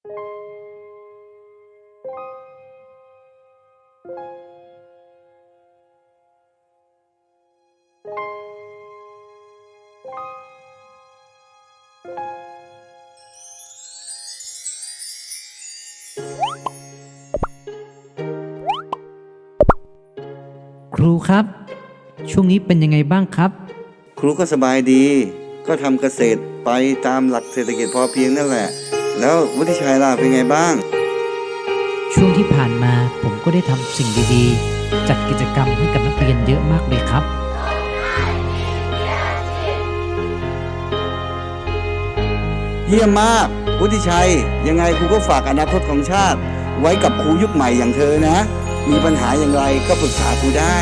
ครูครับ ช่วงนี้เป็นยังไงบ้างครับ ครูก็สบายดี ก็ทำเกษตรไปตามหลักเศรษฐกิจพอเพียงนั่นแหละ แล้ววุฒิชัยล่ะเป็นไงบ้าง ช่วงที่ผ่านมาผมก็ได้ทำสิ่งดีๆ จัดกิจกรรมให้กับนักเรียนเยอะมากเลยครับ เยี่ยมมากวุฒิชัย ยังไงครูก็ฝากอนาคตของชาติ ไว้กับครูยุคใหม่อย่างเธอนะ มีปัญหาอย่างไรก็ปรึกษาครูได้